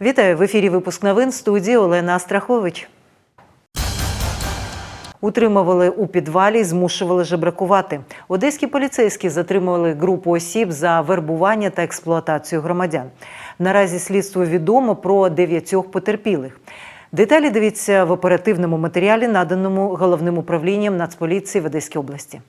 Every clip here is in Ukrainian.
Вітаю в ефірі. Випуск новин студії Олена Астрахович. Утримували у підвалі, змушували жебракувати. Одеські поліцейські затримували групу осіб за вербування та експлуатацію громадян. Наразі слідству відомо про дев'ятьох потерпілих. Деталі дивіться в оперативному матеріалі, наданому головним управлінням Нацполіції в Одеській області.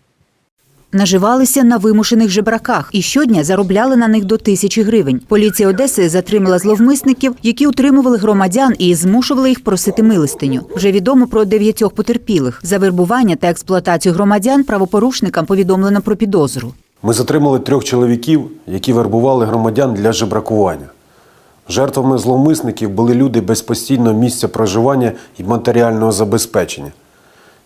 Наживалися на вимушених жебраках і щодня заробляли на них до тисячі гривень. Поліція Одеси затримала зловмисників, які утримували громадян і змушували їх просити милостиню. Вже відомо про дев'ятьох потерпілих. За вербування та експлуатацію громадян правопорушникам повідомлено про підозру. Ми затримали трьох чоловіків, які вербували громадян для жебракування. Жертвами зловмисників були люди без постійного місця проживання і матеріального забезпечення.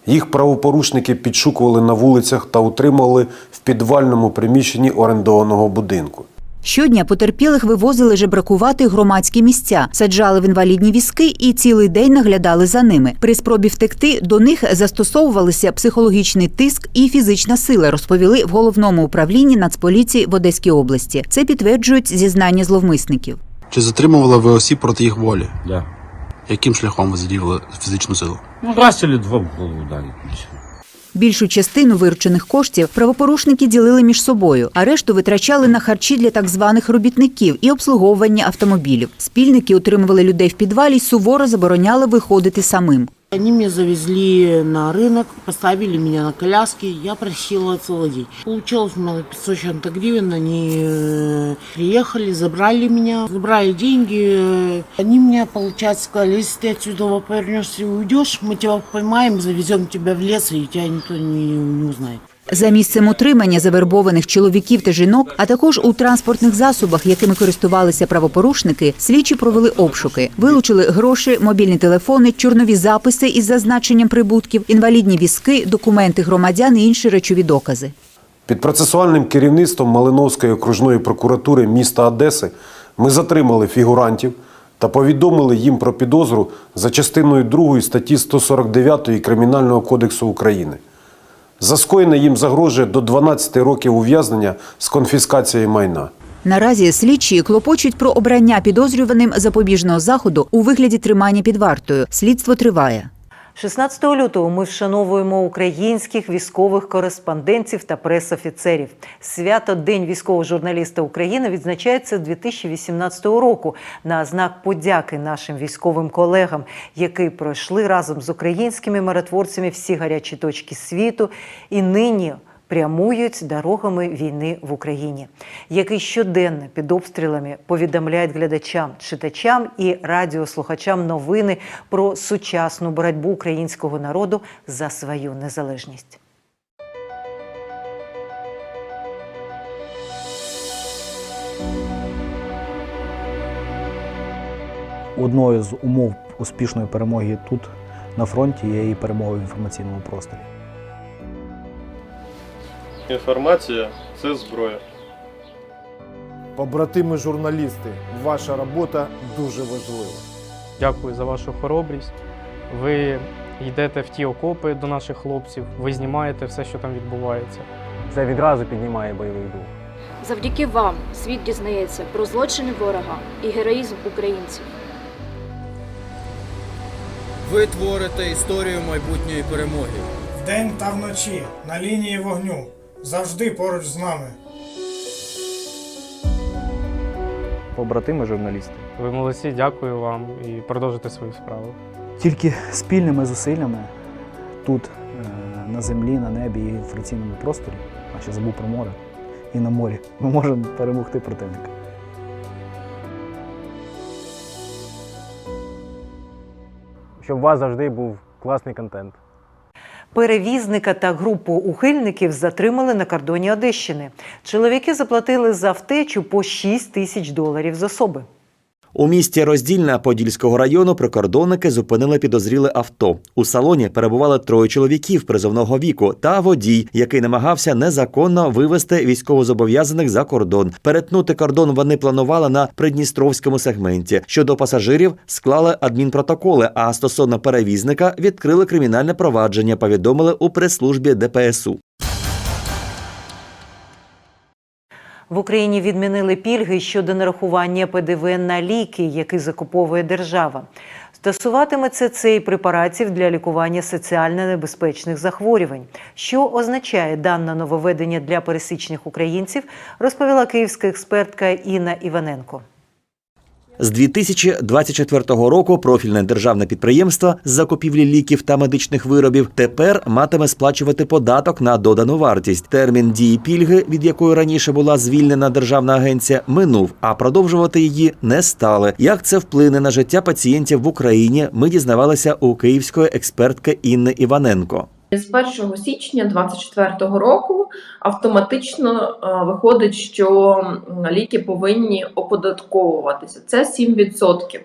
Їх правопорушники підшукували на вулицях та утримували в підвальному приміщенні орендованого будинку. Щодня потерпілих вивозили жебракувати громадські місця, саджали в інвалідні візки і цілий день наглядали за ними. При спробі втекти до них застосовувалися психологічний тиск і фізична сила, розповіли в головному управлінні Нацполіції в Одеській області. Це підтверджують зізнання зловмисників. Чи затримували ви осіб проти їх волі? Да. Яким шляхом ви задіяли фізичну силу? Ну, раз или два в голову ударить. Більшу частину виручених коштів правопорушники ділили між собою, а решту витрачали на харчі для так званих робітників і обслуговування автомобілів. Спільники утримували людей в підвалі й суворо забороняли виходити самим. Они меня завезли на рынок, поставили меня на коляске, я просила целый день. Получилось у меня 500 с чем-то гривен, они э, приехали, забрали меня, забрали деньги. Они мне, получается, сказали, если ты отсюда повернешься и уйдешь, мы тебя поймаем, завезем тебя в лес, и тебя никто не, не узнает. За місцем утримання завербованих чоловіків та жінок, а також у транспортних засобах, якими користувалися правопорушники, слідчі провели обшуки, вилучили гроші, мобільні телефони, чорнові записи із зазначенням прибутків, інвалідні візки, документи громадян і інші речові докази. Під процесуальним керівництвом Малиновської окружної прокуратури міста Одеси ми затримали фігурантів та повідомили їм про підозру за частиною 2 статті 149 Кримінального кодексу України. За скоєне їм загрожує до 12 років ув'язнення з конфіскацією майна. Наразі слідчі клопочуть про обрання підозрюваним запобіжного заходу у вигляді тримання під вартою. Слідство триває. 16 лютого ми вшановуємо українських військових кореспондентів та пресофіцерів. Свято День військового журналіста України відзначається 2018 року на знак подяки нашим військовим колегам, які пройшли разом з українськими миротворцями всі гарячі точки світу і нині прямують дорогами війни в Україні, які щоденно під обстрілами повідомляють глядачам, читачам і радіослухачам новини про сучасну боротьбу українського народу за свою незалежність. Одною з умов успішної перемоги тут на фронті є і перемога в інформаційному просторі. Інформація це зброя. Побратими журналісти, ваша робота дуже важлива. Дякую за вашу хоробрість. Ви йдете в ті окопи до наших хлопців, ви знімаєте все, що там відбувається. Це відразу піднімає бойовий дух. Завдяки вам світ дізнається про злочини ворога і героїзм українців. Ви творите історію майбутньої перемоги. Вдень та вночі на лінії вогню. Завжди поруч з нами. Побратими журналісти. Ви молодці, дякую вам і продовжуйте свою справу. Тільки спільними зусиллями тут, е, на землі, на небі і в інформаційному просторі, а ще забув про море і на морі, ми можемо перемогти противника. Щоб у вас завжди був класний контент. Перевізника та групу ухильників затримали на кордоні Одещини. Чоловіки заплатили за втечу по 6 тисяч доларів з особи. У місті Роздільна Подільського району прикордонники зупинили підозріле авто. У салоні перебували троє чоловіків призовного віку та водій, який намагався незаконно вивезти військовозобов'язаних за кордон. Перетнути кордон вони планували на придністровському сегменті. Щодо пасажирів склали адмінпротоколи. А стосовно перевізника відкрили кримінальне провадження. Повідомили у прес-службі ДПСУ. В Україні відмінили пільги щодо нарахування ПДВ на ліки, які закуповує держава. Стосуватиметься це і препаратів для лікування соціально небезпечних захворювань. Що означає дане нововведення для пересічних українців, розповіла київська експертка Інна Іваненко. З 2024 року профільне державне підприємство з закупівлі ліків та медичних виробів тепер матиме сплачувати податок на додану вартість. Термін дії пільги, від якої раніше була звільнена державна агенція, минув, а продовжувати її не стали. Як це вплине на життя пацієнтів в Україні? Ми дізнавалися у київської експертки Інни Іваненко. З 1 січня 2024 року автоматично е, виходить, що ліки повинні оподатковуватися. Це 7% е,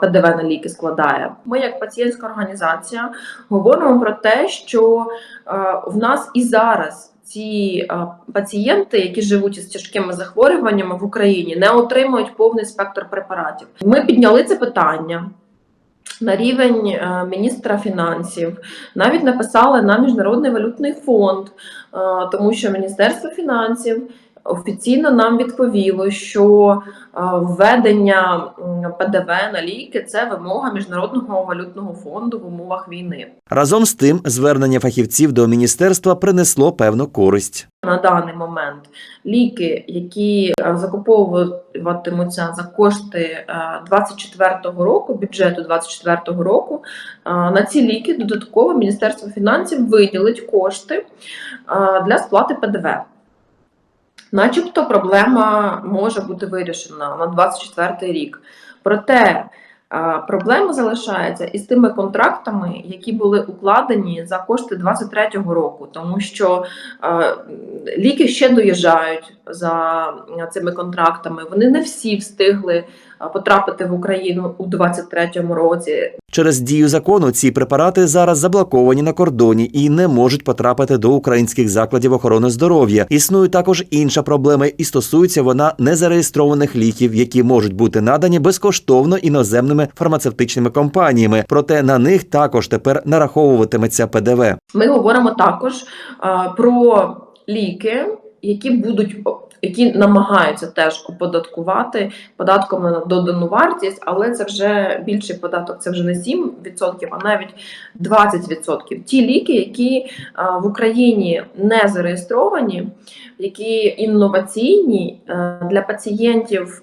ПДВ на ліки складає. Ми, як пацієнтська організація, говоримо про те, що е, в нас і зараз. Ці пацієнти, які живуть із тяжкими захворюваннями в Україні, не отримують повний спектр препаратів. Ми підняли це питання на рівень е, міністра фінансів, навіть написали на Міжнародний валютний фонд, е, тому що Міністерство фінансів офіційно нам відповіло, що е, введення ПДВ на ліки це вимога Міжнародного валютного фонду в умовах війни. Разом з тим, звернення фахівців до міністерства принесло певну користь. На даний момент ліки, які е, закуповуватимуться за кошти 24-го року, бюджету 24-го року, е, на ці ліки додатково Міністерство фінансів виділить кошти е, для сплати ПДВ. Начебто проблема може бути вирішена на 24 рік. Проте проблема залишається із тими контрактами, які були укладені за кошти 23-го року, тому що ліки ще доїжджають за цими контрактами. Вони не всі встигли потрапити в Україну у 23-му році. Через дію закону ці препарати зараз заблоковані на кордоні і не можуть потрапити до українських закладів охорони здоров'я. Існує також інша проблема, і стосується вона незареєстрованих ліків, які можуть бути надані безкоштовно іноземними фармацевтичними компаніями. Проте на них також тепер нараховуватиметься ПДВ. Ми говоримо також е, про ліки, які будуть які намагаються теж оподаткувати податком на додану вартість, але це вже більший податок, це вже не 7%, а навіть 20%. Ті ліки, які е, в Україні не зареєстровані, які інноваційні е, для пацієнтів.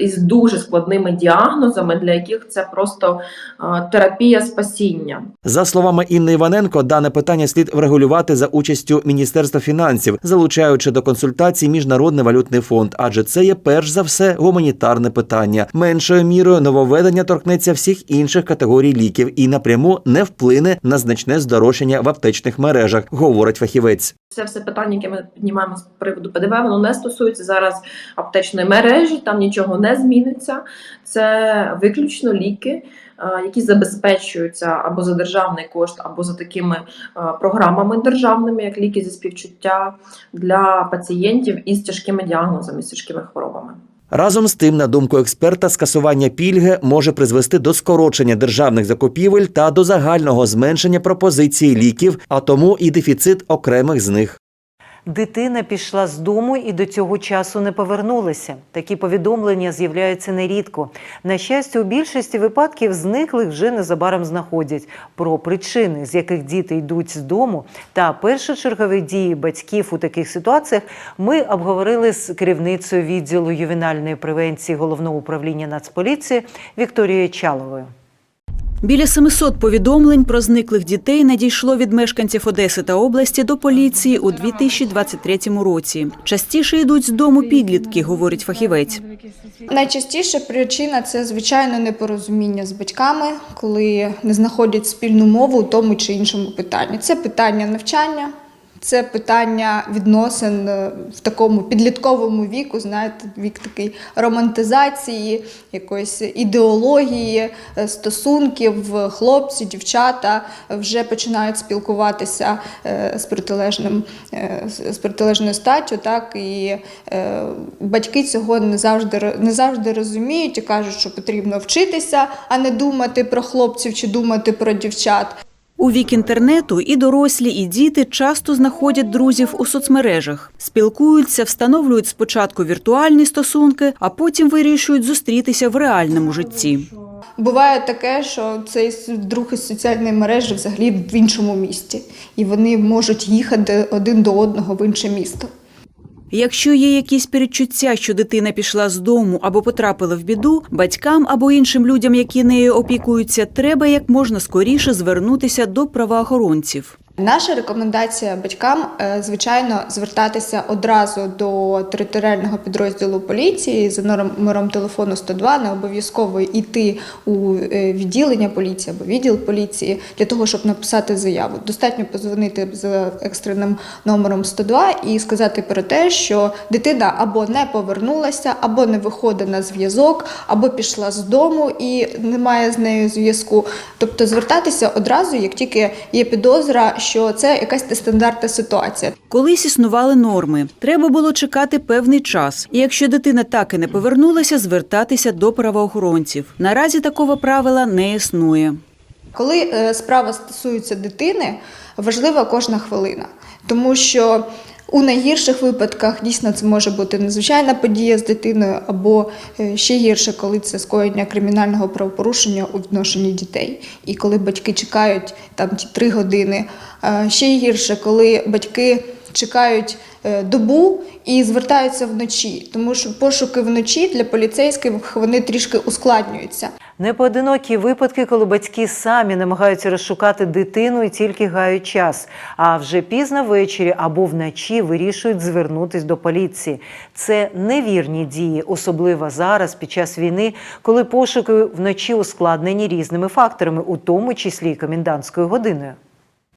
Із дуже складними діагнозами, для яких це просто е, терапія спасіння. За словами Інни Іваненко, дане питання слід врегулювати за участю Міністерства фінансів, залучаючи до консультацій Міжнародний валютний фонд, адже це є перш за все гуманітарне питання. Меншою мірою нововведення торкнеться всіх інших категорій ліків і напряму не вплине на значне здорожчання в аптечних мережах, говорить фахівець. Це все питання, яке ми піднімаємо з приводу ПДВ, воно не стосується зараз аптечної мережі, там нічого не зміниться. Це виключно ліки, е, які забезпечуються або за державний кошт, або за такими е, програмами державними, як ліки зі співчуття для пацієнтів із тяжкими діагнозами, з тяжкими хворобами. Разом з тим, на думку експерта, скасування пільги може призвести до скорочення державних закупівель та до загального зменшення пропозиції ліків, а тому і дефіцит окремих з них. Дитина пішла з дому і до цього часу не повернулася. Такі повідомлення з'являються нерідко. На щастя, у більшості випадків зниклих вже незабаром знаходять. Про причини, з яких діти йдуть з дому, та першочергові дії батьків у таких ситуаціях ми обговорили з керівницею відділу ювенальної превенції головного управління Нацполіції Вікторією Чаловою. Біля 700 повідомлень про зниклих дітей надійшло від мешканців Одеси та області до поліції у 2023 році. Частіше йдуть з дому підлітки, говорить фахівець. Найчастіша причина це звичайно непорозуміння з батьками, коли не знаходять спільну мову у тому чи іншому питанні. Це питання навчання, це питання відносин е, в такому підлітковому віку, знаєте, вік такий романтизації, якоїсь ідеології, е, стосунків. Хлопці, дівчата вже починають спілкуватися е, з протилежним з протилежною статтю, так і батьки цього не завжди не завжди розуміють і кажуть, що потрібно вчитися, а не думати про хлопців чи думати про дівчат. У вік інтернету і дорослі, і діти часто знаходять друзів у соцмережах, спілкуються, встановлюють спочатку віртуальні стосунки, а потім вирішують зустрітися в реальному житті. Буває таке, що цей друг із соціальної мережі взагалі в іншому місті, і вони можуть їхати один до одного в інше місто. Якщо є якісь передчуття, що дитина пішла з дому або потрапила в біду, батькам або іншим людям, які нею опікуються, треба як можна скоріше звернутися до правоохоронців. Наша рекомендація батькам, е, звичайно, звертатися одразу до територіального підрозділу поліції за номером телефону 102, не обов'язково йти у е, відділення поліції або відділ поліції для того, щоб написати заяву. Достатньо позвонити за екстреним номером 102 і сказати про те, що дитина або не повернулася, або не виходить на зв'язок, або пішла з дому і немає з нею зв'язку. Тобто звертатися одразу, як тільки є підозра, що це якась нестандартна ситуація. Колись існували норми. Треба було чекати певний час. І якщо дитина так і не повернулася, звертатися до правоохоронців. Наразі такого правила не існує. Коли е, справа стосується дитини, важлива кожна хвилина, тому що у найгірших випадках дійсно це може бути незвичайна подія з дитиною, або е, ще гірше, коли це скоєння кримінального правопорушення у відношенні дітей. І коли батьки чекають там ті три години. Ще гірше, коли батьки чекають е, добу і звертаються вночі, тому що пошуки вночі для поліцейських вони трішки ускладнюються. Непоодинокі випадки, коли батьки самі намагаються розшукати дитину і тільки гають час, а вже пізно ввечері або вночі вирішують звернутись до поліції. Це невірні дії, особливо зараз під час війни, коли пошуки вночі ускладнені різними факторами, у тому числі і комендантською годиною.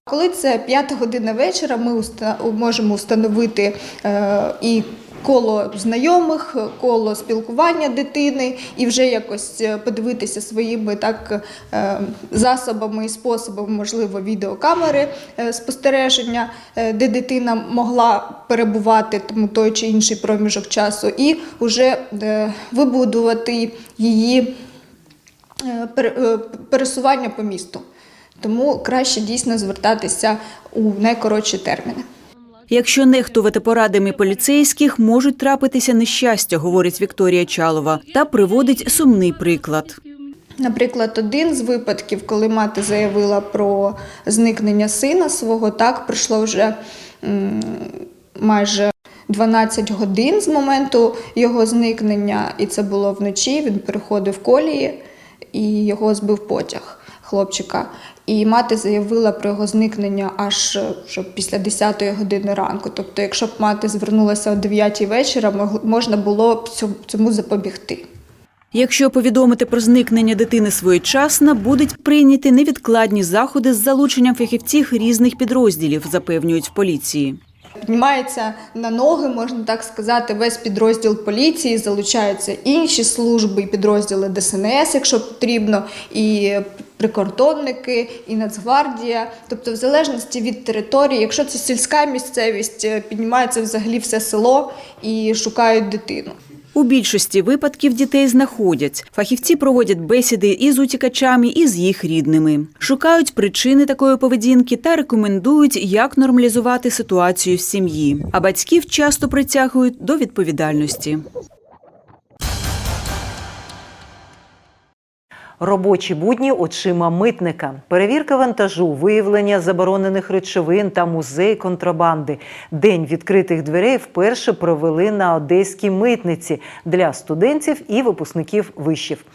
Коли це п'ята година вечора, ми уста- можемо встановити е, і коло знайомих, коло спілкування дитини, і вже якось е, подивитися своїми так е, засобами і способами, можливо, відеокамери е, спостереження, де дитина могла перебувати тому той чи інший проміжок часу, і вже вибудувати її пере- пересування по місту. Тому краще дійсно звертатися у найкоротші терміни. Якщо нехтувати порадами поліцейських, можуть трапитися нещастя, говорить Вікторія Чалова, та приводить сумний приклад. Наприклад, один з випадків, коли мати заявила про зникнення сина свого, так пройшло вже майже 12 годин з моменту його зникнення, і це було вночі. Він переходив колії і його збив потяг хлопчика. І мати заявила про його зникнення аж е, що після 10 години ранку. Тобто, якщо б мати звернулася о 9-й вечора, можна було б цьому запобігти. Якщо повідомити про зникнення дитини своєчасно, будуть прийняті невідкладні заходи з залученням фахівців різних підрозділів, запевнюють в поліції. Піднімається на ноги, можна так сказати, весь підрозділ поліції, залучаються інші служби і підрозділи ДСНС, якщо потрібно, і прикордонники, і Нацгвардія. Тобто, в залежності від території, якщо це сільська місцевість, е, піднімається взагалі все село і шукають дитину. У більшості випадків дітей знаходять. Фахівці проводять бесіди і з утікачами, і з їх рідними. Шукають причини такої поведінки та рекомендують, як нормалізувати ситуацію в сім'ї. А батьків часто притягують до відповідальності. Робочі будні очима митника, перевірка вантажу, виявлення заборонених речовин та музей контрабанди. День відкритих дверей вперше провели на одеській митниці для студентів і випускників вишів.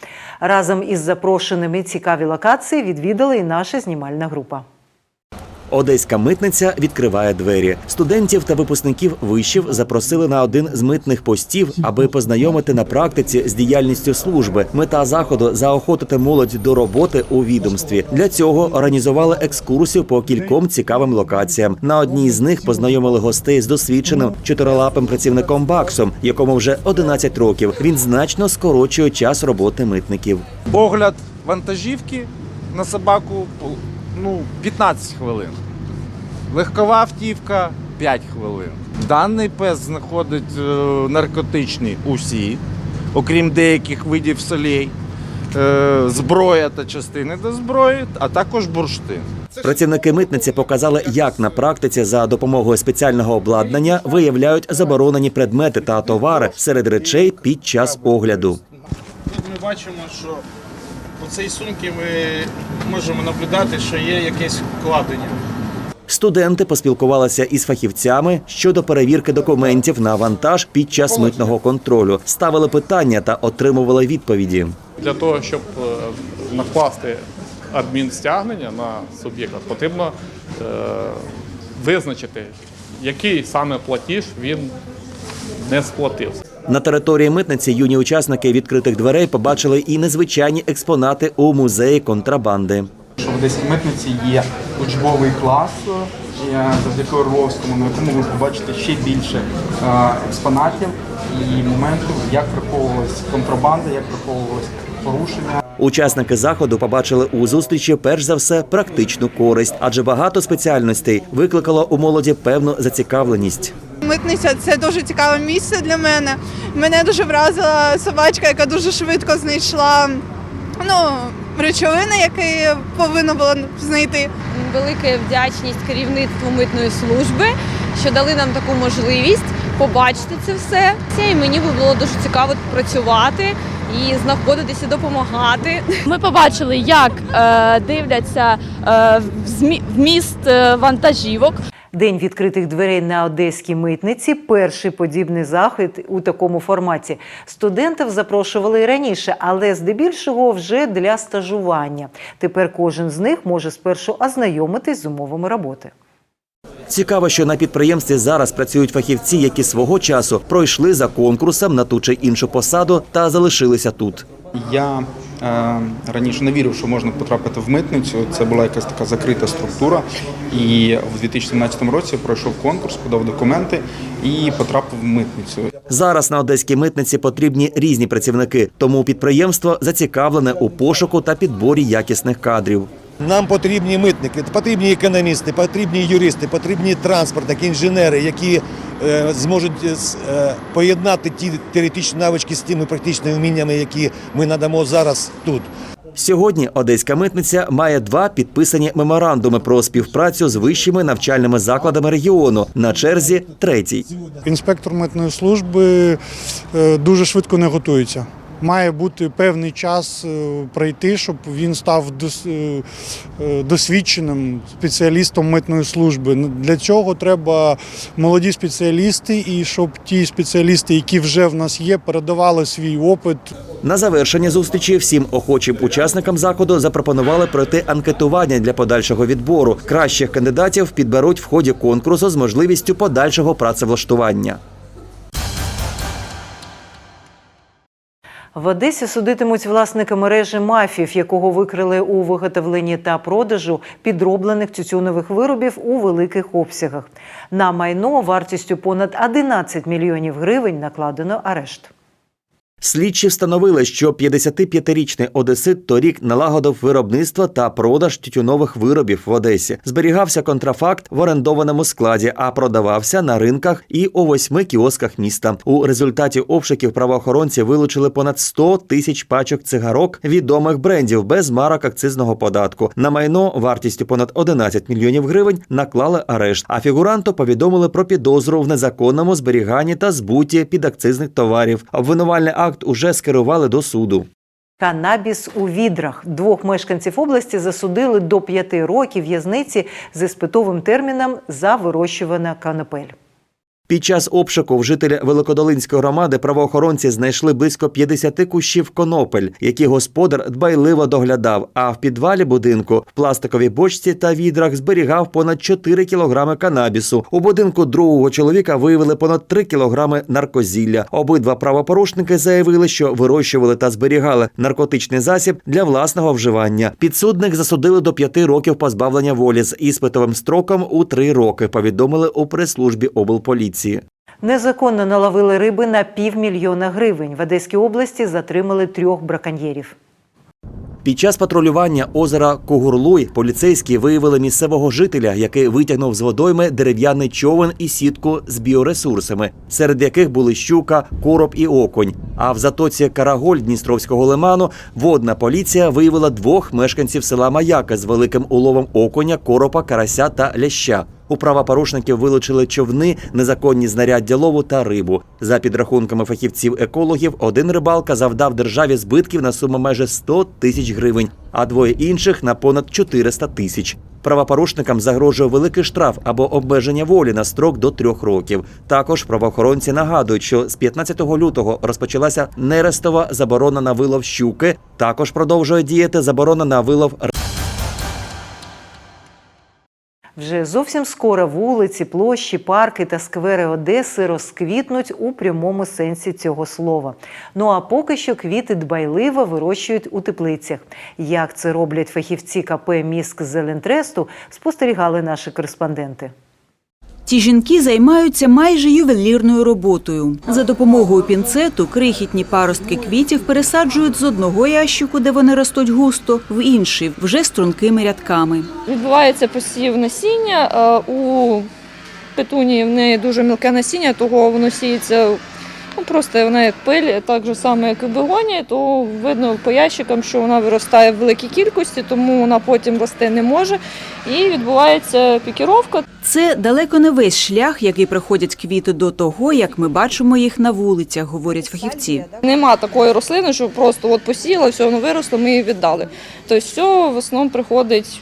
Разом із запрошеними цікаві локації відвідала і наша знімальна група. Одеська митниця відкриває двері. Студентів та випускників вишів запросили на один з митних постів, аби познайомити на практиці з діяльністю служби. Мета заходу заохотити молодь до роботи у відомстві. Для цього організували екскурсію по кільком цікавим локаціям. На одній з них познайомили гостей з досвідченим чотирилапим працівником Баксом, якому вже 11 років. Він значно скорочує час роботи митників. Погляд вантажівки на собаку ну, 15 хвилин. Легкова автівка 5 хвилин. Даний пес знаходить е, наркотичні усі, окрім деяких видів солей, е, зброя та частини до зброї, а також бурштин. Працівники митниці показали, як на практиці за допомогою спеціального обладнання виявляють заборонені предмети та товари серед речей під час огляду. Тут ми бачимо, що у цій сумці ми можемо наблюдати, що є якесь вкладення. Студенти поспілкувалися із фахівцями щодо перевірки документів на вантаж під час митного контролю, ставили питання та отримували відповіді. Для того, щоб е, накласти адмінстягнення на суб'єкта, потрібно е, визначити, який саме платіж він не сплатив. На території митниці юні учасники відкритих дверей побачили і незвичайні експонати у музеї контрабанди. Що в Одеській митниці є учбовий клас е, завдяки Орловському, на якому ви побачите ще більше е, експонатів і моментів, як приховувалась контрабанда, як приховувалось порушення. Учасники заходу побачили у зустрічі перш за все практичну користь, адже багато спеціальностей викликало у молоді певну зацікавленість. Митниця це дуже цікаве місце для мене. Мене дуже вразила собачка, яка дуже швидко знайшла ну, речовини, які повинна була знайти. Велика вдячність керівництву митної служби, що дали нам таку можливість побачити це все. І мені було дуже цікаво працювати і знаходитися, допомагати. Ми побачили, як е, дивляться е, змі- вміст е, вантажівок. День відкритих дверей на одеській митниці перший подібний захід у такому форматі. Студентів запрошували і раніше, але здебільшого вже для стажування. Тепер кожен з них може спершу ознайомитись з умовами роботи. Цікаво, що на підприємстві зараз працюють фахівці, які свого часу пройшли за конкурсом на ту чи іншу посаду та залишилися тут. Я е, раніше не вірив, що можна потрапити в митницю. Це була якась така закрита структура. І в 2017 році пройшов конкурс, подав документи і потрапив в митницю. Зараз на одеській митниці потрібні різні працівники, тому підприємство зацікавлене у пошуку та підборі якісних кадрів. Нам потрібні митники, потрібні економісти, потрібні юристи, потрібні транспортники, інженери, які е, зможуть е, е, поєднати ті теоретичні навички з тими практичними вміннями, які ми надамо зараз тут. Сьогодні одеська митниця має два підписані меморандуми про співпрацю з вищими навчальними закладами регіону. На черзі третій. Інспектор митної служби дуже швидко не готується. Має бути певний час е, пройти, щоб він став е, е, досвідченим спеціалістом митної служби. Для цього треба молоді спеціалісти, і щоб ті спеціалісти, які вже в нас є, передавали свій опит. На завершення зустрічі всім охочим учасникам заходу запропонували пройти анкетування для подальшого відбору. Кращих кандидатів підберуть в ході конкурсу з можливістю подальшого працевлаштування. В Одесі судитимуть власника мережі мафів, якого викрили у виготовленні та продажу підроблених тютюнових виробів у великих обсягах. На майно вартістю понад 11 мільйонів гривень накладено арешт. Слідчі встановили, що 55-річний одесит торік налагодив виробництво та продаж тютюнових виробів в Одесі. Зберігався контрафакт в орендованому складі, а продавався на ринках і у восьми кіосках міста. У результаті обшуків правоохоронці вилучили понад 100 тисяч пачок цигарок відомих брендів без марок акцизного податку. На майно вартістю понад 11 мільйонів гривень наклали арешт. А фігуранту повідомили про підозру в незаконному зберіганні та збуті підакцизних товарів. Обвинувальний акт уже скерували до суду. Канабіс у відрах. Двох мешканців області засудили до п'яти років в'язниці з іспитовим терміном за вирощування канапель. Під час обшуку в жителя Великодолинської громади правоохоронці знайшли близько 50 кущів конопель, які господар дбайливо доглядав. А в підвалі будинку в пластиковій бочці та відрах зберігав понад 4 кілограми канабісу. У будинку другого чоловіка виявили понад 3 кілограми наркозілля. Обидва правопорушники заявили, що вирощували та зберігали наркотичний засіб для власного вживання. Підсудних засудили до 5 років позбавлення волі з іспитовим строком у 3 роки. Повідомили у прес-службі облполіції. Незаконно наловили риби на півмільйона гривень. В Одеській області затримали трьох браконьєрів. Під час патрулювання озера Когурлуй поліцейські виявили місцевого жителя, який витягнув з водойми дерев'яний човен і сітку з біоресурсами, серед яких були щука, короб і окунь. А в затоці Караголь Дністровського лиману водна поліція виявила двох мешканців села Маяка з великим уловом окуня, коропа, карася та ляща. У правопорушників вилучили човни, незаконні знаряддя лову та рибу. За підрахунками фахівців-екологів, один рибалка завдав державі збитків на суму майже 100 тисяч гривень, а двоє інших на понад 400 тисяч. Правопорушникам загрожує великий штраф або обмеження волі на строк до трьох років. Також правоохоронці нагадують, що з 15 лютого розпочалася нерестова заборона на вилов щуки. Також продовжує діяти заборона на вилов Вже зовсім скоро вулиці, площі, парки та сквери Одеси розквітнуть у прямому сенсі цього слова. Ну а поки що квіти дбайливо вирощують у теплицях. Як це роблять фахівці КП Міск Зелентресту, спостерігали наші кореспонденти. Ті жінки займаються майже ювелірною роботою. За допомогою пінцету крихітні паростки квітів пересаджують з одного ящику, де вони ростуть густо, в інший вже стрункими рядками. Відбувається посів насіння. е, У петунії в неї дуже мілке насіння, того воно сіється ну, просто вона як пиль, так же само, як і бегонія, то видно по ящикам, що вона виростає в великій кількості, тому вона потім рости не може. І відбувається пікіровка. Це далеко не весь шлях, який проходять квіти до того, як ми бачимо їх на вулицях, говорять фахівці. Нема такої рослини, що просто от посіяла, все, воно виросло, ми її віддали. Тобто все в основному приходить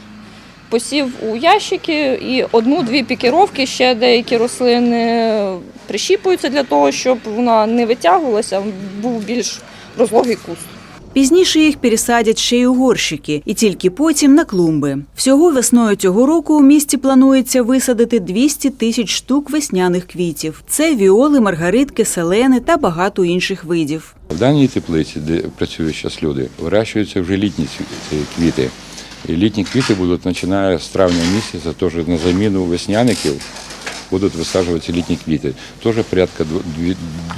посів у ящики і одну-дві пікіровки, ще деякі рослини прищіпуються для того, щоб вона не витягувалася, був більш розлогий куст. Пізніше їх пересадять ще й у горщики, і тільки потім на клумби. Всього весною цього року у місті планується висадити 200 тисяч штук весняних квітів. Це віоли, маргаритки, селени та багато інших видів. В даній теплиці, де працюють зараз люди, вирощуються вже літні квіти. І літні квіти будуть починає з травня місяця, теж на заміну весняників будуть висаджуватися літні квіти. Теж порядка дві-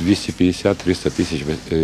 250-300 тисяч е,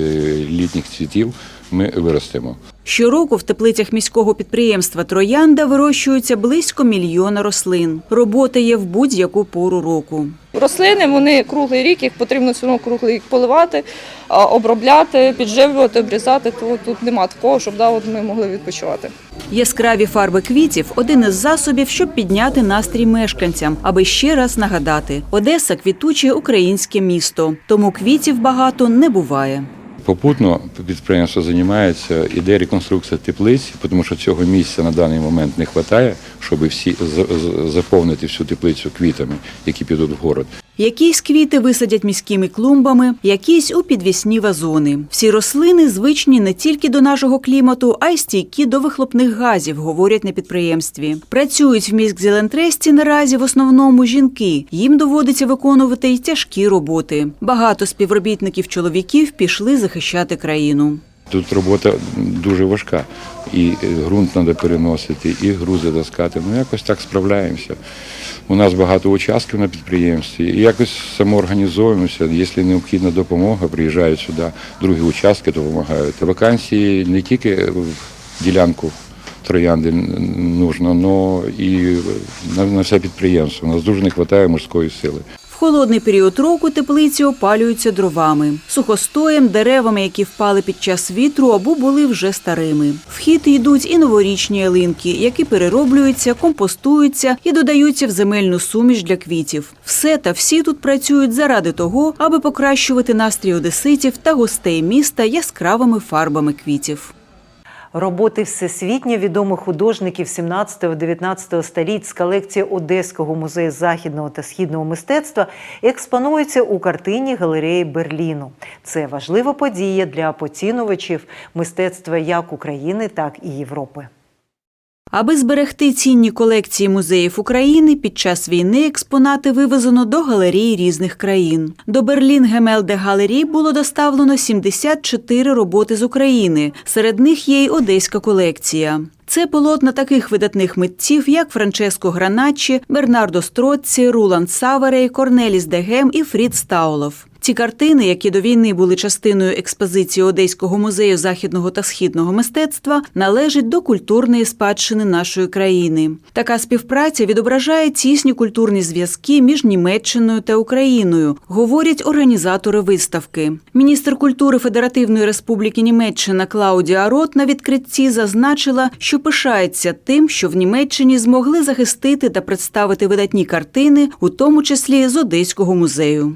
літніх цвітів ми виростемо. Щороку в теплицях міського підприємства Троянда вирощується близько мільйона рослин. Робота є в будь-яку пору року. Рослини вони круглий рік, їх потрібно все одно круглий рік поливати, обробляти, підживлювати, обрізати. То тут нема такого, щоб да, от ми могли відпочивати. Яскраві фарби квітів один із засобів, щоб підняти настрій мешканцям, аби ще раз нагадати: Одеса квітуче українське місто, тому квітів багато не буває. Попутно підприємство займається іде реконструкція теплиць, тому що цього місця на даний момент не вистачає, щоб всі за- за- заповнити всю теплицю квітами, які підуть в город. Якісь квіти висадять міськими клумбами, якісь у підвісні вазони. Всі рослини звичні не тільки до нашого клімату, а й стійкі до вихлопних газів, говорять на підприємстві. Працюють в міськзелентресті наразі в основному жінки. Їм доводиться виконувати й тяжкі роботи. Багато співробітників чоловіків пішли захищати країну. Тут робота дуже важка. І е, ґрунт треба переносити, і грузи таскати. Ну якось так справляємося. У нас багато участків на підприємстві. І якось самоорганізовуємося. Якщо необхідна допомога, приїжджають сюди, другі участки допомагають. Вакансії не тільки в ділянку троянди нужно, але і на, все підприємство. У нас дуже не вистачає мужської сили. Холодний період року теплиці опалюються дровами, сухостоєм, деревами, які впали під час вітру або були вже старими. В хід йдуть і новорічні ялинки, які перероблюються, компостуються і додаються в земельну суміш для квітів. Все та всі тут працюють заради того, аби покращувати настрій одеситів та гостей міста яскравими фарбами квітів. Роботи всесвітньо відомих художників 17-19 століть з колекції Одеського музею західного та східного мистецтва експонуються у картині галереї Берліну. Це важлива подія для поцінувачів мистецтва як України, так і Європи. Аби зберегти цінні колекції музеїв України, під час війни експонати вивезено до галерій різних країн. До Берлін Гемелде галерій було доставлено 74 роботи з України. Серед них є й одеська колекція. Це полотна таких видатних митців, як Франческо Граначчі, Бернардо Строцці, Руланд Саварей, Корнеліс Дегем і Фрід Стаулов. Ці картини, які до війни були частиною експозиції Одеського музею західного та східного мистецтва, належать до культурної спадщини нашої країни. Така співпраця відображає тісні культурні зв'язки між Німеччиною та Україною, говорять організатори виставки. Міністр культури Федеративної Республіки Німеччина Клаудія Рот на відкритті зазначила, що пишається тим, що в Німеччині змогли захистити та представити видатні картини, у тому числі з Одеського музею.